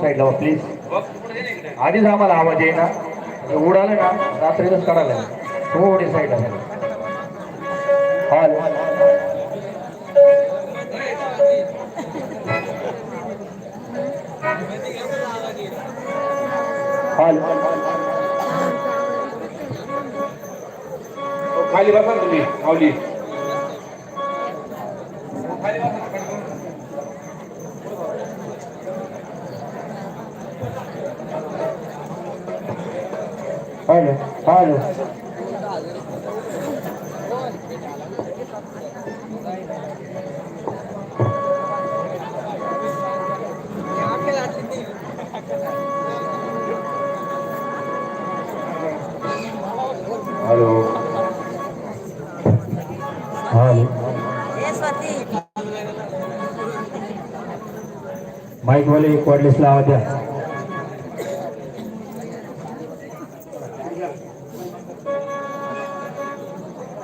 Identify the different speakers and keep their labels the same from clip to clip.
Speaker 1: साईडला प्लीज आधीच आम्हाला आवाज येईना. उडालं ना रात्रीच काढायला थोडी साईडला हॉल हॉल
Speaker 2: खाली बसा तुम्ही माऊली.
Speaker 1: हॅलो हॅलो माईक वाले कॉर्डलेसला आवाज द्या.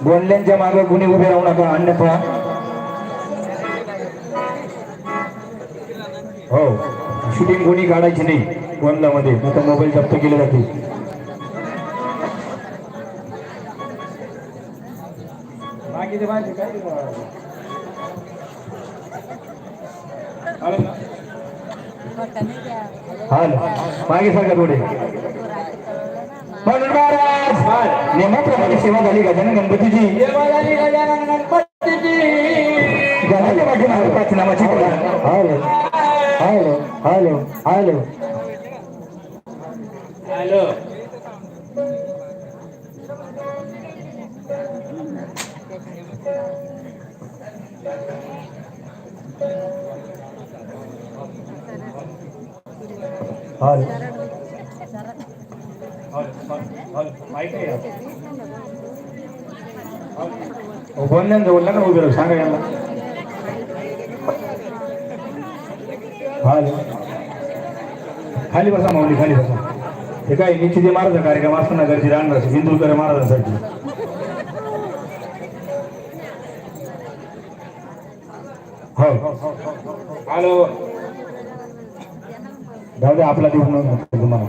Speaker 1: बोलल्यांच्या मागे कुणी उभे राहू नका अन्यथा. हो. शूटिंग कोणी काढायची नाही वनला मध्ये आता मोबाईल जप्त केले जातील. बाकीचे बाकी काय हाल मागे सांगा थोडे म्हणून महाराज नियमाप्रमाणे सेवा झाली गजानन गणपतीची गणाच्या पाठीमागे पाच नामाची हॅलो हॅलो हॅलो। जवळला बोलला ना उभे सांगा यांना. हॅलो. खाली बसा माऊली खाली बसा. हे काय निश्चिती महाराज कार्यक्रम असताना घरची राहणार इंदुरकर महाराजांसाठी हो
Speaker 2: हॅलो
Speaker 1: जाऊ दे आपला दिवस नव्हता तुम्हाला.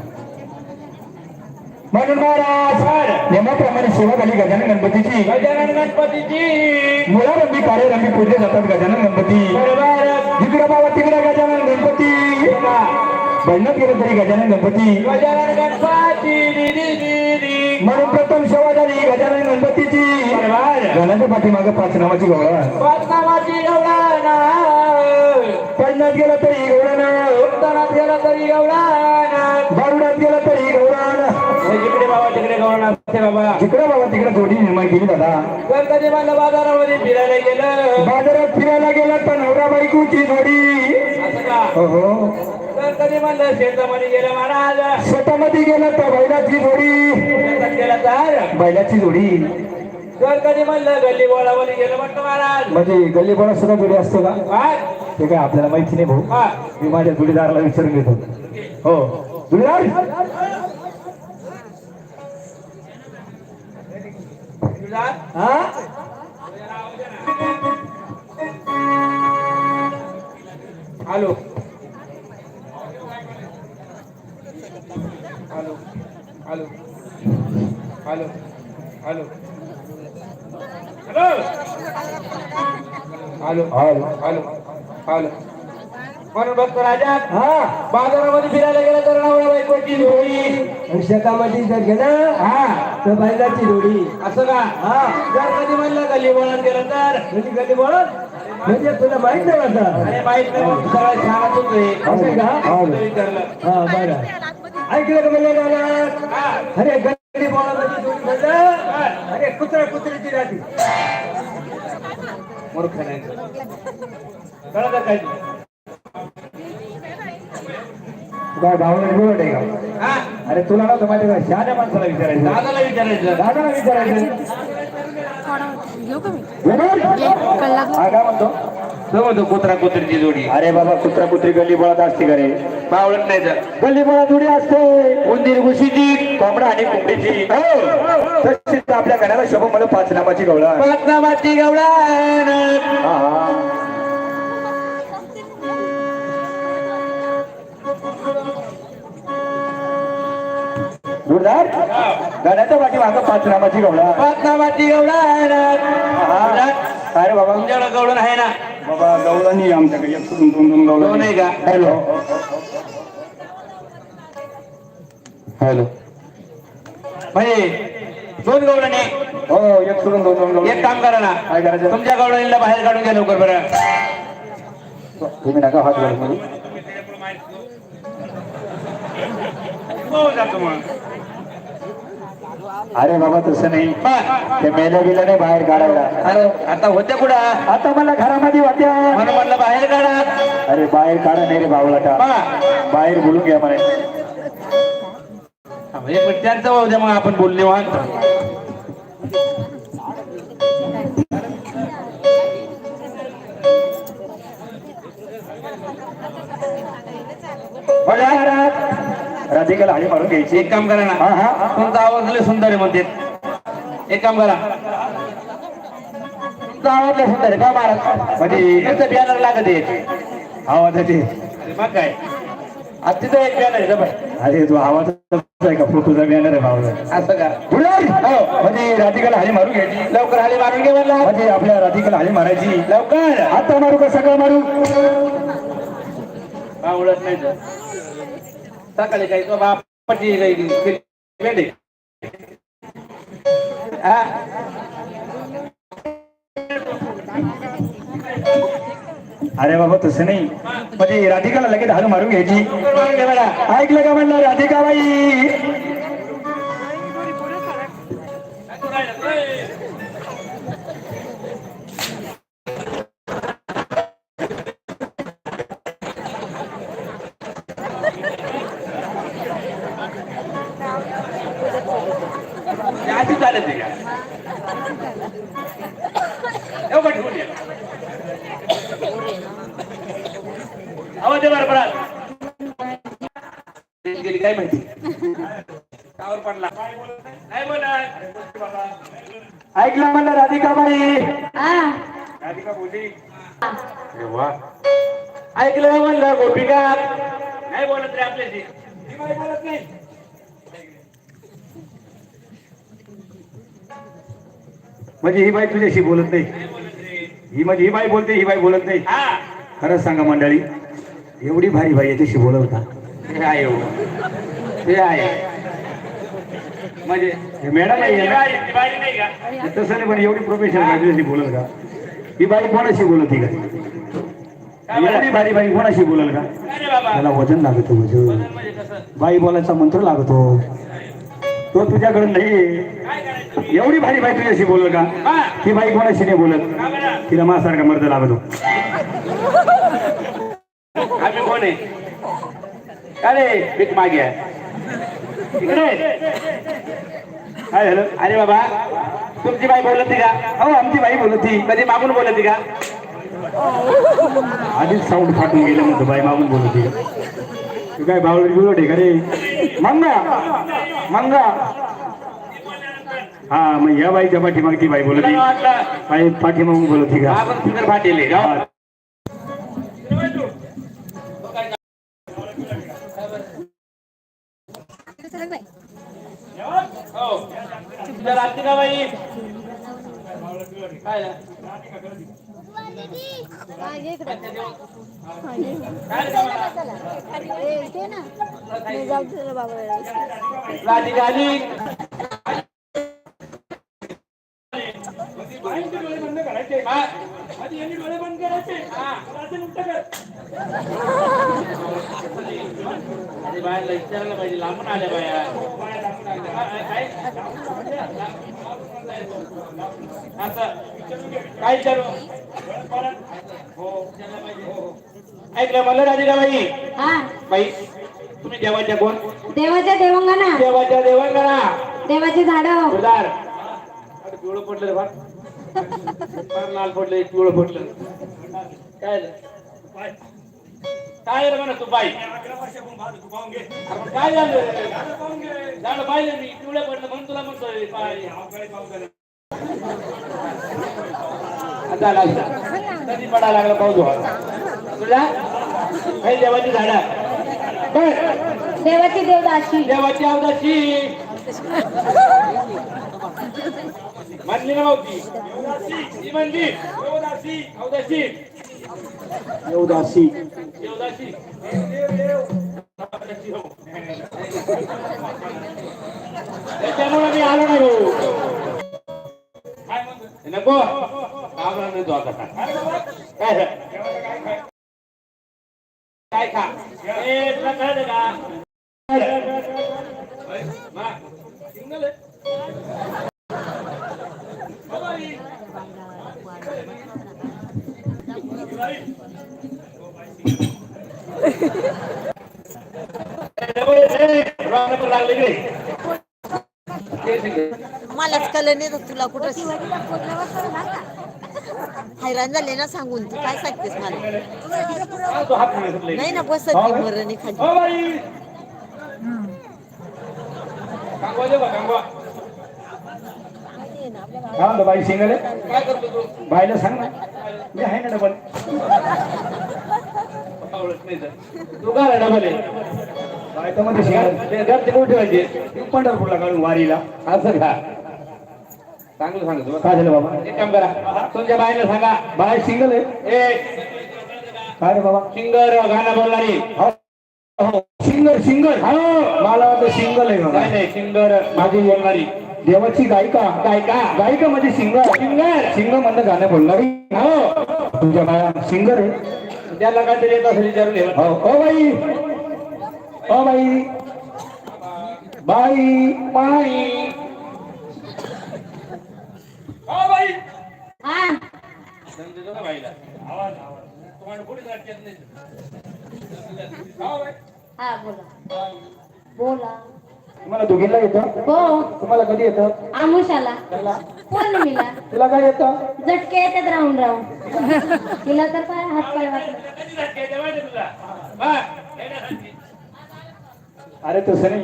Speaker 1: म्हणून महाराज नेमाप्रमाणे सेवा झाली गजानन गणपतीची.
Speaker 2: गजानन गणपतीची.
Speaker 1: मुळारंभी कार्यरंभी पूजले जातात गजानन गणपती.
Speaker 2: बरोबर.
Speaker 1: तिकडे बाबा तिकडे गजानन गणपती. बहिणात गेलं तरी गजानन गणपती
Speaker 2: गजानन गणपती
Speaker 1: म्हणून प्रथम सेवा झाली गजानन गणपतीची. घराच्या पाठीमागे पाच नावाची गवळा
Speaker 2: पद्मावती गवळाना
Speaker 1: बहिणात गेलं तरी गवळा
Speaker 2: उत्तरात गेला तरी गवळाना
Speaker 1: बारुडात गेलं तरी गवळा
Speaker 2: जिकडे बाबा तिकडे गवळणा असते बाबा.
Speaker 1: जिकडे बाबा तिकडे जोडी निर्माण केली दादा.
Speaker 2: गणपती मला बाजारामध्ये फिरायला गेलं.
Speaker 1: बाजारात फिरायला गेला तर नवरा बायकोची जोडी.
Speaker 2: असं का?
Speaker 1: हो.
Speaker 2: गणपती म्हणलं शेतामध्ये गेलं महाराज?
Speaker 1: शेतामध्ये गेला तर बैलाची जोडी.
Speaker 2: गेला तर?
Speaker 1: बैलाची जोडी.
Speaker 2: गणपती म्हणलं गल्ली बोळामध्ये गेलं म्हटलं महाराज.
Speaker 1: म्हणजे गल्ली बोळा सुद्धा जोडी असतो का?
Speaker 2: काय
Speaker 1: ते काय आपल्याला माहिती नाही भाऊ.
Speaker 2: हा.
Speaker 1: मी माझ्या जोडीदाराला विचारून घेतो. हो. जोडीदार? हा?
Speaker 2: Hello. Hello. Hello. Hello. Hello. Hello. Hello. Hello. म्हणून बघतो राजा.
Speaker 1: हा.
Speaker 2: बाजारामध्ये फिरायला गेला तर नवरा बायकोची जोडी.
Speaker 1: शेतामध्ये जर गेलं
Speaker 2: हा.
Speaker 1: तर बैलाची जोडी.
Speaker 2: असं का?
Speaker 1: हा.
Speaker 2: जर कधी म्हणलं गल्ली बोळात गेलं तर?
Speaker 1: म्हणजे गल्ली बोळत म्हणजे तुला माहीत नाही आता
Speaker 2: अरे माहीत नाही. सगळं होतोय
Speaker 1: असं का?
Speaker 2: विचारलं
Speaker 1: हा बरं. ऐकलं का म्हणलं दादा
Speaker 2: हा.
Speaker 1: अरे जोडी म्हणलं अरे कुत्रा कुत्रीची राहते
Speaker 2: मूर्ख नाही. कळत काय
Speaker 1: काय भावना बोलत आहे का?
Speaker 2: हा.
Speaker 1: अरे तुला नव्हतं माहिती का? शहाण्या माणसाला विचारायचं.
Speaker 2: दादाला विचारायचं.
Speaker 1: दादाला विचारायचं. म्हणतो?
Speaker 2: कुत्रा कुत्रीची जोडी.
Speaker 1: अरे बाबा कुत्रा कुत्री गल्ली बोळात असते का रे?
Speaker 2: पावडत नाही तर.
Speaker 1: गल्ली बोळात जोडी असते. उंदीर घुशीची कोंबडा आणि कोंबडीची. हो. तशीच आपल्या घराला शोभ मला पाच नामाची गवळा
Speaker 2: पद्मावती गवळा
Speaker 1: हा हा. जोरदार. गाण्याच्या पाठी मागं पाच नामाची गवळा
Speaker 2: पद्मावती गवळा
Speaker 1: अरे बाबा
Speaker 2: तुमच्याकडे गवळण आहे ना?
Speaker 1: बाबा गवळा नाही आमच्याकडे. एक दोन दोन दोन गवळा
Speaker 2: तो नाही का?
Speaker 1: हॅलो. हॅलो.
Speaker 2: म्हणजे दोन गवळणे.
Speaker 1: हो एक सोडून दोन दोन
Speaker 2: एक काम करा ना.
Speaker 1: काय करायचं?
Speaker 2: तुमच्या गवळणीला बाहेर काढून घ्या लवकर बरं.
Speaker 1: तुम्ही नका हात करू.
Speaker 2: हो जातो मग.
Speaker 1: अरे बाबा तसं नाही. ते मेल्या गेलं नाही बाहेर काढायला.
Speaker 2: अरे आता होत्या कुठं?
Speaker 1: आता मला घरामध्ये होत्या.
Speaker 2: म्हणून म्हटलं बाहेर काढा.
Speaker 1: अरे बाहेर काढा नाही रे बावलाटा. बाहेर बोलून घ्या म्हणे.
Speaker 2: हा, एक मिनिट त्यांचं होऊ द्या मग आपण बोलले वाहन
Speaker 1: घरात राधिकाला हाडी मारून घ्यायची.
Speaker 2: एक काम करा ना.
Speaker 1: हा
Speaker 2: तुमचा आवाज लय सुंदर आहे म्हणते. एक काम करा. तुमचा आवाज लय सुंदर आहे का महाराज?
Speaker 1: म्हणजे
Speaker 2: तुमचं बॅनर लागत आहे.
Speaker 1: आवाजाची
Speaker 2: अरे मग काय. आज तिथं एक बॅनर आहे जा बाई.
Speaker 1: अरे तू आवाजाचा आहे का? फोटोचा बॅनर आहे
Speaker 2: असं का?
Speaker 1: हो. म्हणजे राधिकाला हाडी मारून घ्यायची.
Speaker 2: लवकर आली मारून घे म्हणला.
Speaker 1: म्हणजे आपल्या राधिकाला हाडी मारायची.
Speaker 2: लवकर.
Speaker 1: आता मारू का सकाळ मारू?
Speaker 2: हा उडत नाही तर. सकाळी काही तो बाप
Speaker 1: अरे बाबा तसं नाही. म्हणजे राधिकाला लगेच हाल मारून घ्यायची. ऐकलं का म्हणलं राधिका बाई
Speaker 2: झालं ते एवढं ठेवून आवाज गेली काय माहिती? कावर पडला. काय बोलत.
Speaker 1: ऐकलं म्हणलं राधिकाबाई.
Speaker 2: राधिका बोली. ऐकलं म्हणलं गोपिका नाही बोलत रे आपल्याशी. बोलत नाही.
Speaker 1: म्हणजे ही बाई तुझ्याशी बोलत नाही.
Speaker 2: बोलत
Speaker 1: ही म्हणजे ही बाई बोलते ही बाई बोलत नाही.
Speaker 2: हा.
Speaker 1: खरंच सांगा मंडळी एवढी भारी बाई याच्याशी बोलवता.
Speaker 2: ते आहे हो. ते आहे. म्हणजे
Speaker 1: मॅडम
Speaker 2: नाही
Speaker 1: तसं नाही पण एवढी प्रोफेशनल गाडीशी बोलल का? ही बाई कोणाशी बोलत ही का एवढी भारी बाई कोणाशी बोलल का? त्याला वजन लागतो म्हणजे.
Speaker 2: म्हणजे
Speaker 1: बाई बोलायचा मंत्र लागतो. तो तुझ्याकडे नाही. एवढी भारी बाई तुझ्याशी बोलल का?
Speaker 2: हा.
Speaker 1: ती बाई कोणाशी नाही बोलत? तिला माझ्यासारखा मर्द लागतो
Speaker 2: आम्ही कोण आहे? अरे मागे आहे. इकडे.
Speaker 1: झालं
Speaker 2: अरे बाबा तुमची बाई बोलत नाही का?
Speaker 1: हो आमची बाई बोलत ती
Speaker 2: कधी मागून बोलत नाही का?
Speaker 1: आधीच साऊंड फाटून गेलं म्हणतो बाई मागून बोलत ती का तू काय बावळी बोलत आहे का रे? मंगा. मंगा. हा मग या बाईच्या पाठीमाग ती बाई बोलत।
Speaker 2: मला वाटलं
Speaker 1: बाई पाठीमागून बोलत का
Speaker 2: आपण फिकर फाटेले जाऊ
Speaker 1: हा.
Speaker 2: हो तुझ्या रात्री का बाई अरे बाहेर विचारायला पाहिजे लांबून आल्या बाया काय असं काय विचारू हो ऐकलं मला राधिका बाई
Speaker 3: हा
Speaker 2: बाई तुम्ही देवाच्या कोण?
Speaker 3: देवाच्या देवंगना
Speaker 2: देवाच्या देवांगणा.
Speaker 3: देवाची झाड.
Speaker 2: उदार पिवळं पडलं फार लाल पडलं पिवळं पडलं. काय झालं? काय रे म्हणा तू बाई? काय झालं? झालं पाहिलं मी. पिवळं पडलं म्हणून तुला म्हणतोय बाई. आता लागला कधी पडायला लागला पाऊस. तुला? काही देवाची झाडं? बर.
Speaker 3: देवाची देवदाशी
Speaker 2: देवाची अवदाची म्हणली ना भाऊची ती म्हणली देवदासी अवदासी
Speaker 1: देवदासी
Speaker 2: देवदासी त्याच्यामुळे मी आलो नाही भाऊ काय म्हणतो? नको कामला नाही तो आता काय रे? काय खा ए तुला कळलं का मा, सिंगल आहे. रानावर लागले इकडे. ते सिंगल.
Speaker 4: मलाच कळलं नाही तर तुला कुठं हैराण झाले ना सांगून. तू काय सांगतेस मला?
Speaker 2: नाही
Speaker 4: ना बसत ती मरणी खाली.
Speaker 2: बाई कांगवा
Speaker 1: सिंगल आहे
Speaker 2: काय
Speaker 1: बाईला सांग ना. मी आहे ना डबल.
Speaker 2: नाही तर. तू काय डबल ठेवायचे
Speaker 1: पंढरपूरला काढून वारीला.
Speaker 2: असं का? चांगलं
Speaker 1: काय झालं बाबा?
Speaker 2: एक काम करा. तुमच्या बाईला सांगा.
Speaker 1: बाय सिंगल आहे.
Speaker 2: ए
Speaker 1: काय रे बाबा?
Speaker 2: सिंगर गाणं बोलणारी.
Speaker 1: हो. हो सिंगर सिंगर.
Speaker 2: हो.
Speaker 1: मला वाटतं सिंगल आहे बाबा.
Speaker 2: नाही नाही सिंगर माझी बोलणारी.
Speaker 1: देवाची गायिका.
Speaker 2: गायिका.
Speaker 1: गायिका म्हणजे सिंगर.
Speaker 2: सिंगर.
Speaker 1: सिंगर म्हणलं गाणं बोलणारी.
Speaker 2: हो.
Speaker 1: तुमच्या बाया सिंगर आहे.
Speaker 2: त्याला काहीतरी येत असेल विचारून.
Speaker 1: हो ओ बाई. O by. बाई
Speaker 2: बाई. हो बाई.
Speaker 3: हा.
Speaker 2: समजतो ना बाईला आवाज आवाज. तुम्हाला कुठे जात नाही. हो बाई
Speaker 3: हा बोला. बोला.
Speaker 1: तुम्हाला दोघींना येतं?
Speaker 3: हो.
Speaker 1: तुम्हाला कधी येतं?
Speaker 3: आमुषाला. पौर्णिमेला.
Speaker 1: तुला काय येतं?
Speaker 3: झटके येतात राहून राहून. तिला तर काय हात पाय वाटलं
Speaker 2: काय तुला.
Speaker 1: अरे तसं नाही.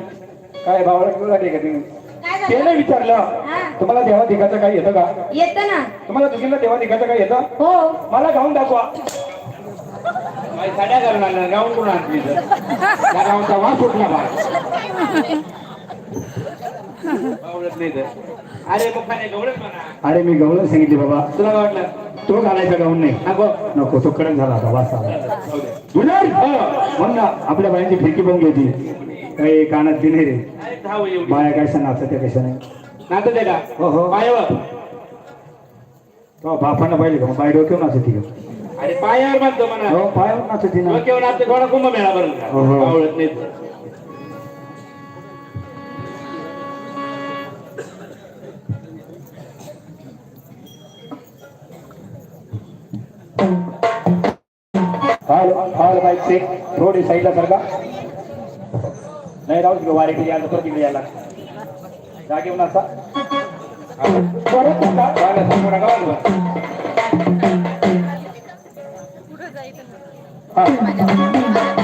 Speaker 1: काय भावाला किंवा का तुम्ही?
Speaker 3: काय
Speaker 1: ते
Speaker 3: झालं?
Speaker 1: नाही विचारलं.
Speaker 3: हा.
Speaker 1: तुम्हाला देवा दिगाचं काही येतं का?
Speaker 3: येतं ना.
Speaker 1: तुम्हाला दोघींना देवा दिगाचं काही येतं?
Speaker 3: हो.
Speaker 1: मला गाऊन दाखवा.
Speaker 2: बाई साड्या करून आणल्या. गाऊन करून आणली? तर त्या गाऊनचा वास उठला बा नाही तर. अरे म्हणा.
Speaker 1: मी गवळण सांगितले बाबा.
Speaker 2: तुला काय वाटलं?
Speaker 1: तो घालायचा गाऊन नाही. नको नको तो कडक झाला मग ना आपल्या बायांची फिरकी पण घ्यायची काही कानात दिने रे. बाया काय नाचत त्या कशा नाही? आहे का? हो हो. पायावर. तो बापांना पाहिजे का? बाय डोक्यावर नाचत का?
Speaker 2: अरे पायावर बांधतो म्हणा.
Speaker 1: हो पायावर नाचत ना.
Speaker 2: डोक्यावर आपले कोणा कुंभ मेळा बरं?
Speaker 1: हो, हो.
Speaker 2: आवडत नाही
Speaker 1: हॉल हॉल बाईक चेक थोडी साईडला सरका नाही राहू दे वारे किती यायला परत इकडे यायला जागे म्हणा असा परत? हा.